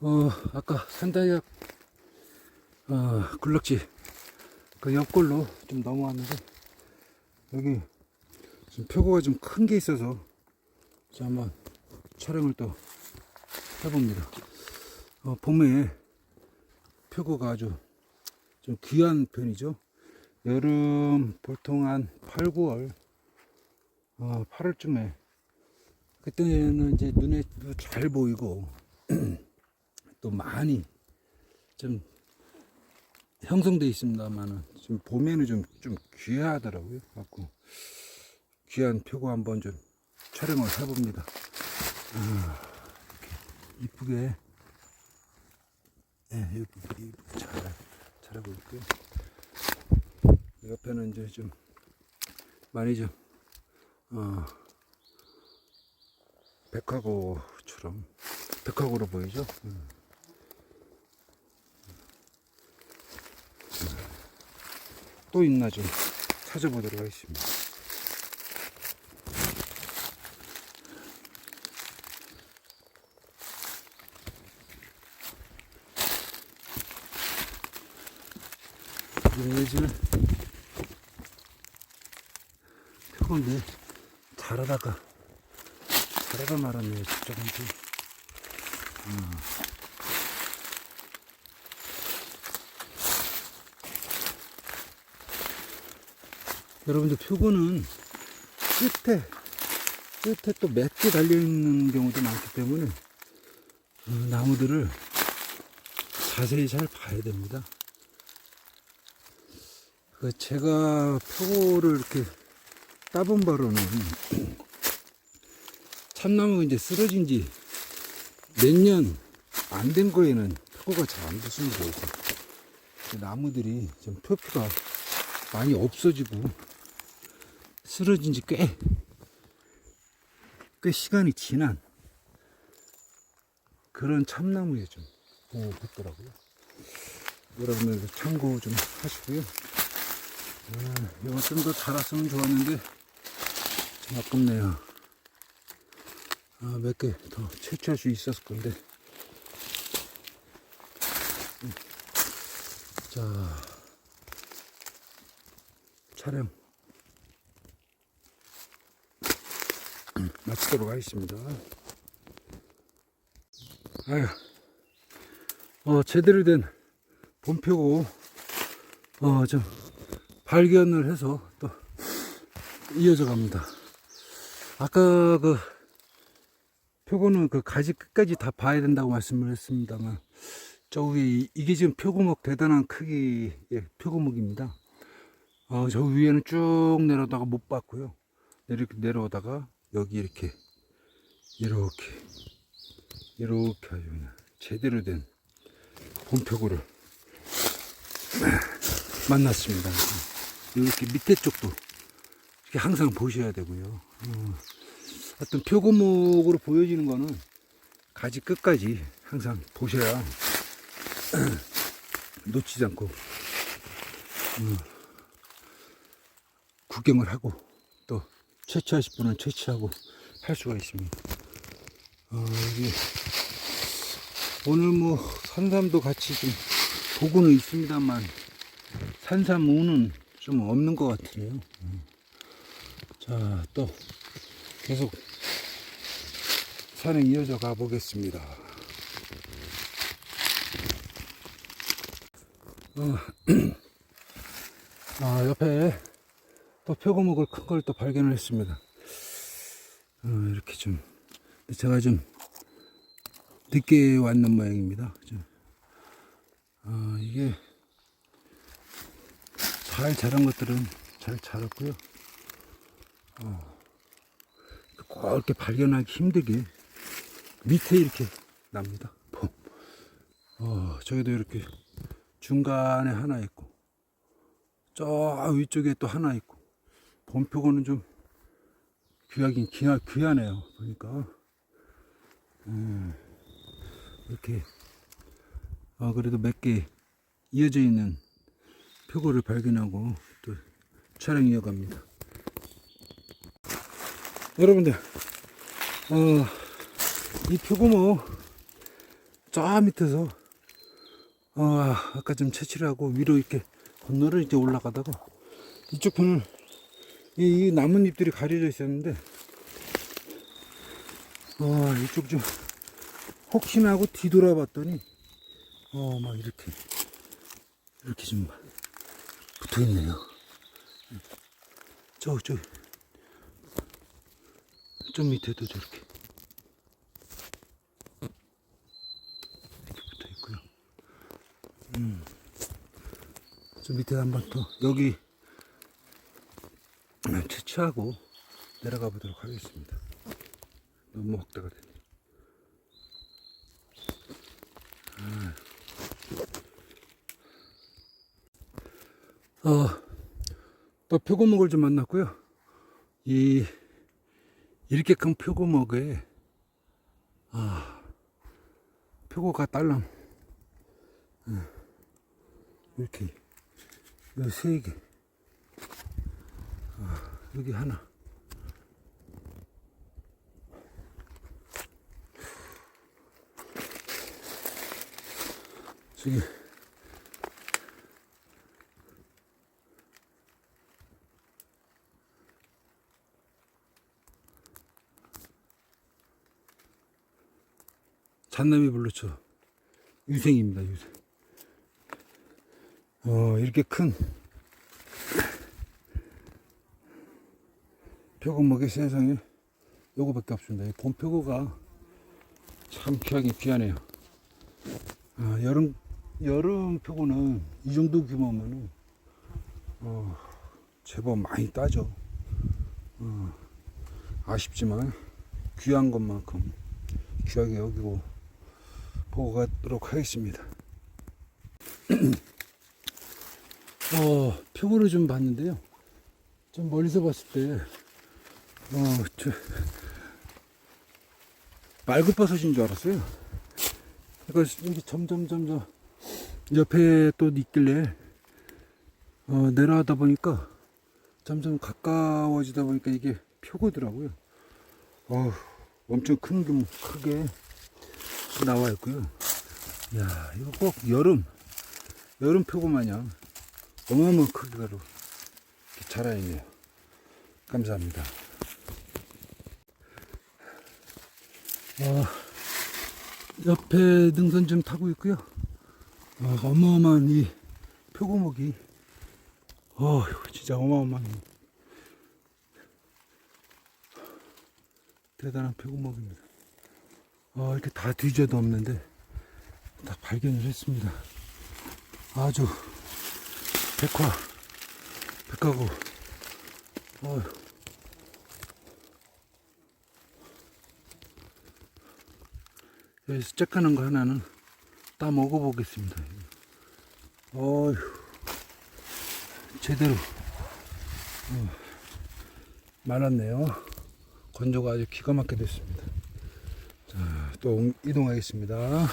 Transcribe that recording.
어, 아까 산다이약, 어, 굴럭지, 그 옆골로 좀 넘어왔는데, 여기 지금 표고가 좀 큰 게 있어서, 자, 한번 촬영을 또 해봅니다. 어, 봄에 표고가 아주 좀 귀한 편이죠. 여름 보통 한 8, 9월, 어, 8월쯤에 그때는 이제 눈에도 잘 보이고 또 많이 좀 형성돼 있습니다만은 지금 봄에는 좀, 좀 귀하더라고요. 갖고 귀한 표고 한번 좀 촬영을 해봅니다. 아, 이쁘게 예, 이쁘게, 이쁘게 잘, 잘하고 있고요. 옆에는 이제 좀 많이 좀 어, 백화고처럼 백화고로 보이죠? 음. 또 있나 좀 찾아보도록 하겠습니다. 예질 표건데 잘하다가 잘하다 말았네요 저한테 여러분들 표고는 끝에 끝에 또 맺게 달려있는 경우도 많기 때문에 어, 나무들을 자세히 잘 봐야 됩니다. 그 제가 표고를 이렇게 따본 바로는 참나무 이제 쓰러진 지 몇 년 안 된 거에는 표고가 잘 안 붙습니다. 나무들이 좀 표피가 많이 없어지고 쓰러진 지 꽤, 꽤 시간이 지난 그런 참나무에 좀 보겠더라고요. 여러분들 참고 좀 하시고요. 아, 이거 좀 더 자랐으면 좋았는데 좀 아깝네요. 아, 몇 개 더 채취할 수 있었을 건데. 음. 자, 촬영 마치도록 하겠습니다. 아유, 어, 제대로 된 본표고, 어, 좀, 발견을 해서 또 이어져 갑니다. 아까 그 표고는 그 가지 끝까지 다 봐야 된다고 말씀을 했습니다만 저기 이게 지금 표고목 대단한 크기의 표고목입니다. 어, 저 위에는 쭉 내려오다가 못 봤고요. 이렇게 내려오다가 여기 이렇게 이렇게 이렇게 아주 그냥 제대로 된 본표고를 만났습니다. 이렇게 밑에 쪽도 이렇게 항상 보셔야 되고요. 어, 어떤 표고목으로 보여지는 거는 가지 끝까지 항상 보셔야 놓치지 않고 어, 구경을 하고 또 채취하실 분은 채취하고 할 수가 있습니다. 어, 이게 오늘 뭐 산삼도 같이 좀 보고는 있습니다만 산삼우는 좀 없는 것 같으네요. 자, 또 계속 산에 이어져 가 보겠습니다. 어, 아, 옆에 또 표고목을 큰 걸 또 발견을 했습니다. 어, 이렇게 좀, 제가 좀 늦게 왔는 모양입니다. 좀, 어, 이게 잘 자란 것들은 잘 자랐고요. 어, 꼭 이렇게 발견하기 힘들게 밑에 이렇게 납니다. 봄. 어, 저기도 이렇게 중간에 하나 있고, 저 위쪽에 또 하나 있고, 봄표고는 좀 귀하긴 귀하, 귀하네요. 보니까. 음, 이렇게, 어, 그래도 몇 개 이어져 있는 표고를 발견하고 또 촬영 이어갑니다. 여러분들, 어, 이 표고모 저 밑에서 어, 아까 좀 채취를 하고 위로 이렇게 건너를 이제 올라가다가 이쪽 편을 이, 이 나뭇잎들이 가려져 있었는데 어, 이쪽 좀 혹시나 하고 뒤돌아 봤더니 어 막 이렇게 이렇게 좀 붙어 있네요. 저, 저, 저 밑에도 저렇게 이렇게 붙어 있고요. 음, 저 밑에 한 번 더 여기 채취하고 내려가 보도록 하겠습니다. 너무 확대가 되네. 어, 또 표고목을 좀 만났고요. 이, 이렇게 큰 표고목에, 아, 표고가 딸랑, 음, 이렇게, 여기 세 개, 아, 여기 하나, 저기, 잔나비 블루초 유생입니다 유생. 어 이렇게 큰 표고목의 세상에 요거밖에 없습니다 이 봄표고가 참 귀하긴 귀하네요 아, 여름 여름 표고는 이 정도 규모면은 어, 제법 많이 따죠 어, 아쉽지만 귀한 것만큼 귀하게 여기고 보고 가도록 하겠습니다. 어, 표고를 좀 봤는데요. 좀 멀리서 봤을 때, 어, 저, 말굽버섯인 줄 알았어요. 이거 이게 점점, 점점, 옆에 또 있길래, 어, 내려가다 보니까, 점점 가까워지다 보니까 이게 표고더라고요. 어, 엄청 큰 규모, 크게 나와 있고요. 야, 이거 꼭 여름, 여름 표고 마냥 어마어마한 크기로 이렇게 자라 있네요. 감사합니다. 어, 옆에 능선 좀 타고 있고요. 어, 어마어마한 이 표고목이, 어, 진짜 어마어마한 대단한 표고목입니다. 어, 이렇게 다 뒤져도 없는데 다 발견을 했습니다. 아주 백화, 백화고, 어, 여기서 쬐까는 거 하나는 따 먹어보겠습니다. 어휴, 제대로 어, 말았네요. 건조가 아주 기가 막히게 됐습니다. 자, 또 이동하겠습니다.